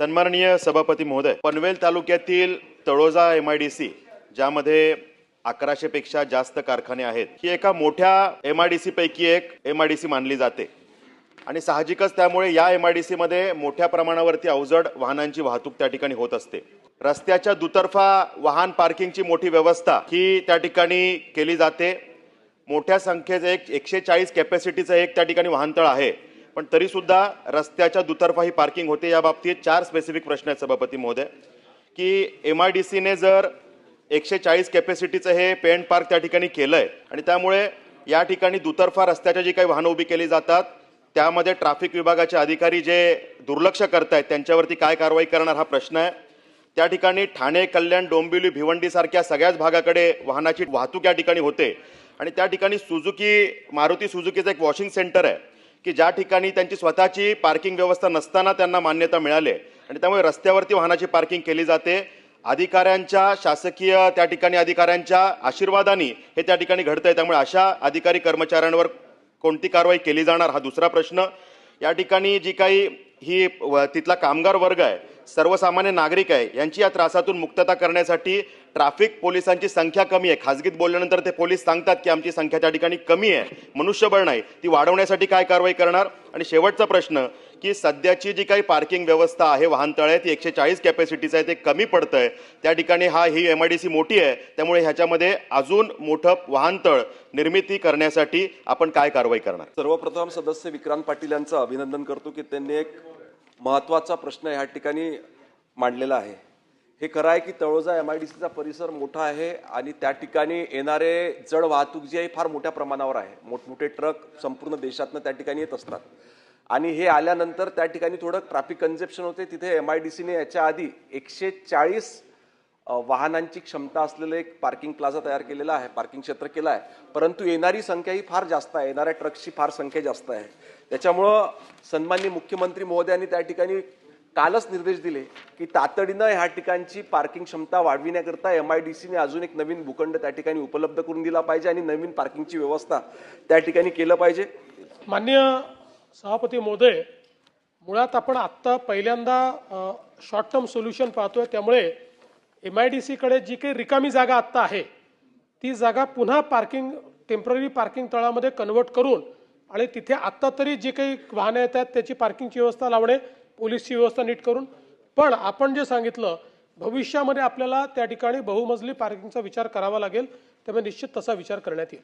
सन्माननीय सभापती महोदय पनवेल तालुक्यातील Taloja M I D C ज्यामध्ये अकराशे पेक्षा जास्त कारखाने आहेत ही एका मोठ्या एम आय डी सी पैकी एक एम आय डी सी मानली जाते. आणि साहजिकच त्यामुळे या एम आय डी सीमध्ये मोठ्या प्रमाणावरती अवजड वाहनांची वाहतूक त्या ठिकाणी होत असते. रस्त्याच्या दुतर्फा वाहन पार्किंगची मोठी व्यवस्था ही त्या ठिकाणी केली जाते. मोठ्या संख्येचं एक एकशे चाळीस कॅपॅसिटीचं एक त्या ठिकाणी वाहनतळ आहे. पण तरीसुद्धा रस्त्याच्या दुतर्फा ही पार्किंग होते. या बाबतीत चार स्पेसिफिक प्रश्न आहेत सभापती महोदय. की एम आय डी सीने जर एकशे चाळीस कॅपॅसिटीचं हे पेंट पार्क त्या ठिकाणी केलंय आणि त्यामुळे या ठिकाणी दुतर्फा रस्त्याच्या जी काही वाहनं उभी केली जातात त्यामध्ये ट्रॅफिक विभागाचे अधिकारी जे दुर्लक्ष करतायत त्यांच्यावरती काय कारवाई करणार हा प्रश्न आहे. त्या ठिकाणी ठाणे कल्याण डोंबिवली भिवंडी सारख्या सगळ्याच भागाकडे वाहनाची वाहतूक या ठिकाणी होते. आणि त्या ठिकाणी सुझुकी मारुती सुझुकीचं एक वॉशिंग सेंटर आहे. की ज्या ठिकाणी त्यांची स्वतःची पार्किंग व्यवस्था नसताना त्यांना मान्यता मिळाली आणि त्यामुळे रस्त्यावरती वाहनाची पार्किंग केली जाते. अधिकाऱ्यांच्या शासकीय त्या ठिकाणी अधिकाऱ्यांच्या आशीर्वादाने हे त्या ठिकाणी घडतं आहे त्यामुळे अशा अधिकारी कर्मचाऱ्यांवर कोणती कारवाई केली जाणार हा दुसरा प्रश्न. या ठिकाणी जी काही ही व- तिथला कामगार वर्ग आहे सर्वसामान्य नागरिक आहे यांची या त्रासातून मुक्तता करण्यासाठी ट्रॅफिक पोलिसांची संख्या कमी आहे. खाजगीत बोलल्यानंतर ते पोलीस सांगतात की आमची संख्या त्या ठिकाणी कमी आहे मनुष्यबळ नाही. ती वाढवण्यासाठी काय कारवाई करणार? आणि शेवटचा प्रश्न की सध्याची जी काही पार्किंग व्यवस्था आहे वाहनतळ आहे ती एकशे चाळीस कॅपॅसिटीचं आहे ते कमी पडतं आहे त्या ठिकाणी हा ही एम आय डी सी मोठी आहे त्यामुळे ह्याच्यामध्ये अजून मोठं वाहनतळ निर्मिती करण्यासाठी आपण काय कारवाई करणार? सर्वप्रथम सदस्य विक्रांत पाटील यांचं अभिनंदन करतो की त्यांनी एक महत्त्वाचा प्रश्न ह्या ठिकाणी मांडलेला आहे. हे खरं आहे की तळोजा एम आय डी सीचा परिसर मोठा आहे आणि त्या ठिकाणी येणारे जड वाहतूक जी आहे फार मोठ्या प्रमाणावर आहे. मोठमोठे ट्रक संपूर्ण देशातनं त्या ठिकाणी येत असतात. आणि हे आल्यानंतर त्या ठिकाणी थोडं ट्रॅफिक कन्झेप्शन होते. तिथे एम आय डी सीने याच्या आधी एकशे चाळीस वाहनांची क्षमता असलेलं एक पार्किंग प्लाझा तयार केलेला आहे पार्किंग क्षेत्र केलं आहे. परंतु येणारी संख्या ही फार जास्त आहे येणाऱ्या ट्रक्सची फार संख्या जास्त आहे. त्याच्यामुळं सन्माननीय मुख्यमंत्री महोदयांनी त्या ठिकाणी कालच निर्देश दिले की तातडीनं ह्या ठिकाणची पार्किंग क्षमता वाढविण्याकरता एम आय डी सीने अजून एक नवीन भूखंड त्या ठिकाणी उपलब्ध करून दिला पाहिजे आणि नवीन पार्किंगची व्यवस्था त्या ठिकाणी केलं पाहिजे. मान्य सभापती महोदय मुळात आपण आत्ता पहिल्यांदा शॉर्ट टर्म सोल्युशन पाहतोय. त्यामुळे एम आय डी सीकडे जी काही रिकामी जागा आत्ता आहे ती जागा पुन्हा पार्किंग टेंपररी पार्किंग तळामध्ये कन्वर्ट करून आणि तिथे आत्ता तरी जी काही वाहनं येत आहेत त्याची पार्किंगची व्यवस्था लावणे पोलीसची व्यवस्था नीट करून. पण आपण जे सांगितलं भविष्यामध्ये आपल्याला त्या ठिकाणी बहुमजली पार्किंगचा विचार करावा लागेल त्यामुळे निश्चित तसा विचार करण्यात येईल.